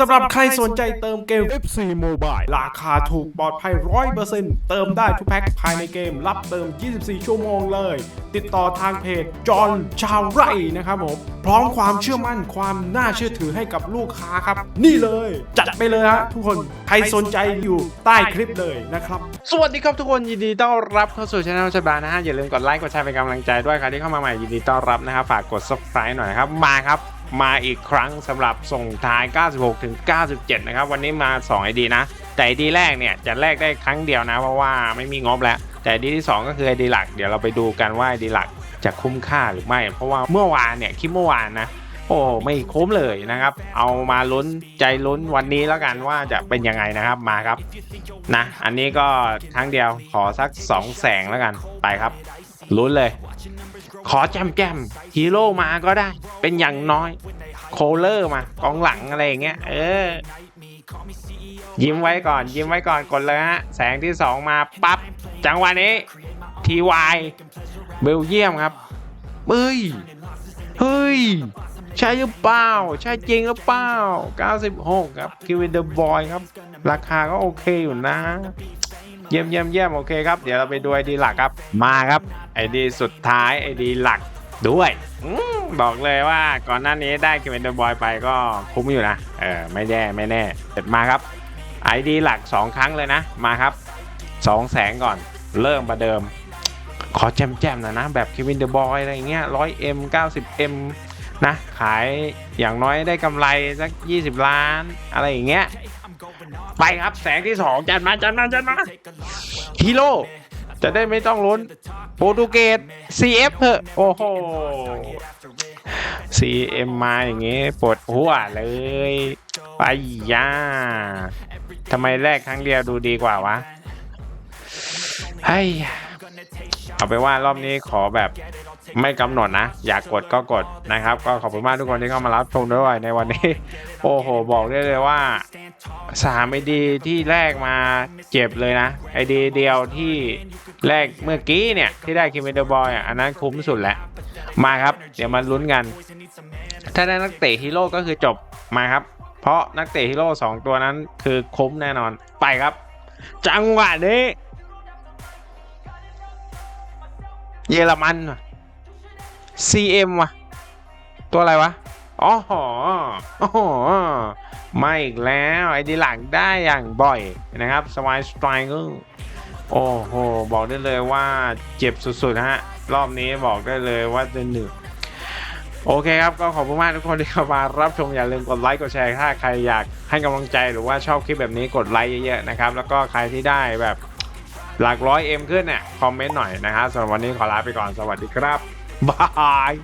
สำหรับใครสนใจเติมเกม FC Mobile ราคาถูกปลอดภัย 100%เติมได้ทุกแพ็คภายในเกม รับเติม 24 ชั่วโมงเลย ติดต่อทางเพจจอห์นชาวไร่นะครับผม พร้อมความเชื่อมั่นความน่าเชื่อถือให้กับลูกค้าครับ นี่เลย จัดไปเลยฮะทุกคนใครสนใจอยู่ใต้คลิปเลยนะครับ สวัสดีครับทุกคนยินดีต้อนรับเข้าสู่ช anel ชบานะฮะอย่าลืมกดไลค์กดแชร์เป็นกำลังใจด้วยใครที่เข้ามาใหม่ยินดีต้อนรับนะครับฝากกด subscribe หน่อยนะครับมาครับ มาอีกครั้งสำหรับส่งท้าย 96 ถึง 97 นะครับ วันนี้มา 2 ID นะ แต่ ID แรกเนี่ยจะแลกได้ครั้งเดียวนะ เพราะว่าไม่มีงบแล้ว แต่ ID ที่ 2 ก็คือ ID หลัก เดี๋ยวเราไปดูกันว่า ID หลักจะคุ้มค่าหรือไม่ เพราะว่าเมื่อวานเนี่ยคลิปเมื่อวานนะ โอ้ไม่คุ้มเลยนะครับ เอามาลุ้นใจลุ้นวันนี้แล้วกันว่าจะเป็นยังไงนะครับมาครับนะอันนี้ก็ครั้งเดียวขอสัก2องแสงแล้วกันไปครับลุ้นเลย ขอแจมแจมฮีโร่มาก็ได้ เป็นอย่างน้อย โคเลอร์มากองหลังอะไรอย่างเงี้ยเออ ยิ้มไว้ก่อน ยิ้มไว้ก่อนกดเลยฮะ แสงที่2มาปั๊บ จังหวะนี้ทีวายเบลเยียมครับเฮ้ยเฮ้ยใช่หรือเปล่า ใช่จริงหรือเปล่า 96 ครับคิวินเดอร์บอยครับ ราคาก็โอเคอยู่นะ เยี่ยมเยี่ยมเยี่ยมโอเคครับ เดี๋ยวเราไปดูไอดีหลักครับ มาครับ ไอดีสุดท้ายไอดีหลัก ด้วยอบอกเลยว่าก่อนหน้านี้ได้คิวินเดอร์บอยไปก็คุ้มอยู่นะ เออ ไม่แน่ไม่แน่เสร็จมาครับไอดีหลัก 2 ครั้งเลยนะ มาครับ2แสงก่อน เริ่มประเดิม ขอแจมๆหนะนะ แบบคิวินเดอร์บอยอะไรเงี้ย 100M 90M นะ ขายอย่างน้อยได้กำไรสัก 20 ล้าน อะไรอย่างเงี้ย ไปครับแสงที่ 2 จัดมา จัดมา จัดมาฮีโร่ จะได้ไม่ต้องลุ้นโปรตุเกส CF เหอะโอ้โห CM มาอย่างงี้ปวดหัวเลยไปย่าทำไมแรกครั้งเดียวดูดีกว่าวะเฮ้ยเอาไปนว่ารอบนี้ขอแบบ ไม่กำหนดนะ อยากกดก็กดนะครับ ก็ขอบคุณมากทุกคนที่เข้ามารับชมด้วยในวันนี้ โอ้โห บอกได้เลยว่าสามไอดีที่แรกมาเจ็บเลยนะไอดีเดียวที่แรกเมื่อกี้เนี่ย ที่ได้คิมเบอร์บอยอันนั้นคุ้มสุดแหละ มาครับ เดี๋ยวมาลุ้นกัน ถ้าได้นักเตะฮีโร่ก็คือจบมาครับ เพราะนักเตะฮีโร่สองตัวนั้นคือคุ้มแน่นอนไปครับ จังหวะนี้ เยอรมัน CM ว่ะ ตัวอะไรวะอ๋อหออ๋อมาอีกแล้วไอ้ดีหลังได้อย่างบ่อยนะครับสวายสไตรเกอร์โอ้โห บอกได้เลยว่าเจ็บสุดๆฮะ รอบนี้บอกได้เลยว่าจะหนึ่งโอเคครับ ก็ขอบคุณมากทุกคนที่เข้ามารับชมอย่าลืมกดไลค์กดแชร์ถ้าใครอยากให้กำลังใจหรือว่าชอบคลิปแบบนี้กดไลค์เยอะๆนะครับ แล้วก็ใครที่ได้แบบหลักร้อยเอ็มขึ้นเนี่ยคอมเมนต์หน่อยนะครับสำหรับวันนี้ขอลาไปก่อนสวัสดีครับ บาย